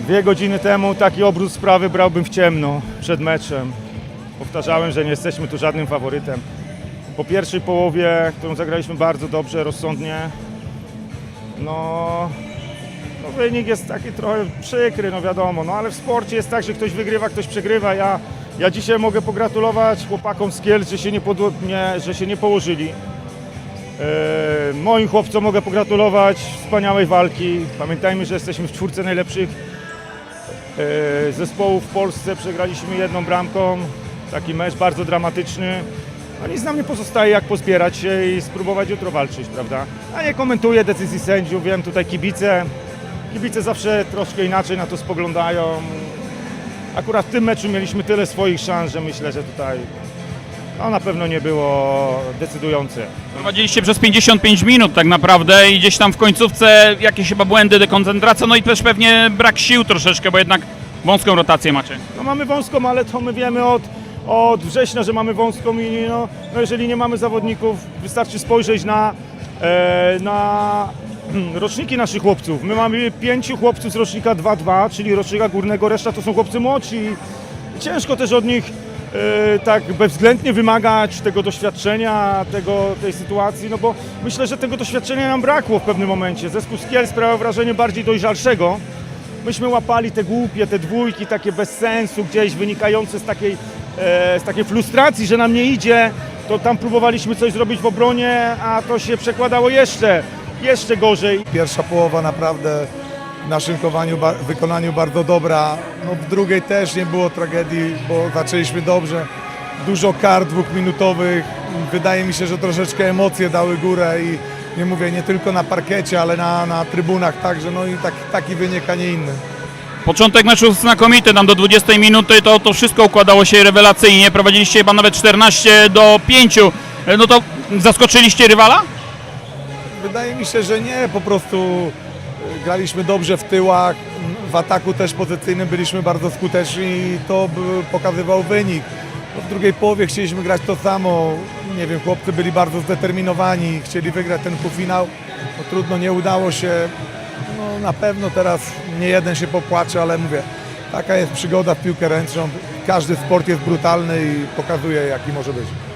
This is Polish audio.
Dwie godziny temu taki obrót sprawy brałbym w ciemno przed meczem. Powtarzałem, że nie jesteśmy tu żadnym faworytem. Po pierwszej połowie, którą zagraliśmy bardzo dobrze, rozsądnie, no, no wynik jest taki trochę przykry, no wiadomo, no ale w sporcie jest tak, że ktoś wygrywa, ktoś przegrywa. Ja, ja dzisiaj mogę pogratulować chłopakom z Kielc, że się nie, podło, nie, że się nie położyli. E, moim chłopcom mogę pogratulować wspaniałej walki. Pamiętajmy, że jesteśmy w czwórce najlepszych e, zespołów w Polsce. Przegraliśmy jedną bramką. Taki mecz bardzo dramatyczny. No nic nam nie pozostaje jak pozbierać się i spróbować jutro walczyć, prawda? A nie komentuję decyzji sędziów, wiem tutaj kibice. Kibice zawsze troszkę inaczej na to spoglądają. Akurat w tym meczu mieliśmy tyle swoich szans, że myślę, że tutaj no, na pewno nie było decydujące. Prowadziliście przez 55 minut tak naprawdę i gdzieś tam w końcówce jakieś chyba błędy, dekoncentracja, no i też pewnie brak sił troszeczkę, bo jednak wąską rotację macie. No mamy wąską, ale to my wiemy od, od września, że mamy wąską i no, no jeżeli nie mamy zawodników, wystarczy spojrzeć na, e, na roczniki naszych chłopców. My mamy pięciu chłopców z rocznika 2-2, czyli rocznika górnego, reszta to są chłopcy młodsi. I ciężko też od nich tak bezwzględnie wymagać tego doświadczenia, tego, tej sytuacji, no bo myślę, że tego doświadczenia nam brakło w pewnym momencie. Zespół z Kiel sprawiał wrażenie bardziej dojrzalszego. Myśmy łapali te głupie, te dwójki, takie bez sensu, gdzieś wynikające z takiej, e, z takiej frustracji, że nam nie idzie, to tam próbowaliśmy coś zrobić w obronie, a to się przekładało jeszcze, jeszcze gorzej. Pierwsza połowa naprawdę w naszym kowaniu, ba- wykonaniu bardzo dobra. No, w drugiej też nie było tragedii, bo zaczęliśmy dobrze. Dużo kar dwuchminutowych. Wydaje mi się, że troszeczkę emocje dały górę i nie mówię nie tylko na parkecie, ale na, na trybunach także. No i tak, taki wynik, a nie inny. Początek meczu znakomity, tam do 20 minuty to, to wszystko układało się rewelacyjnie, prowadziliście chyba nawet 14 do 5, no to zaskoczyliście rywala? Wydaje mi się, że nie, po prostu graliśmy dobrze w tyłach, w ataku też pozycyjnym byliśmy bardzo skuteczni i to pokazywał wynik. W drugiej połowie chcieliśmy grać to samo, nie wiem, chłopcy byli bardzo zdeterminowani, chcieli wygrać ten półfinał, no trudno, nie udało się, no na pewno teraz nie jeden się popłacze, ale mówię, taka jest przygoda w piłkę ręczną, każdy sport jest brutalny i pokazuje jaki może być.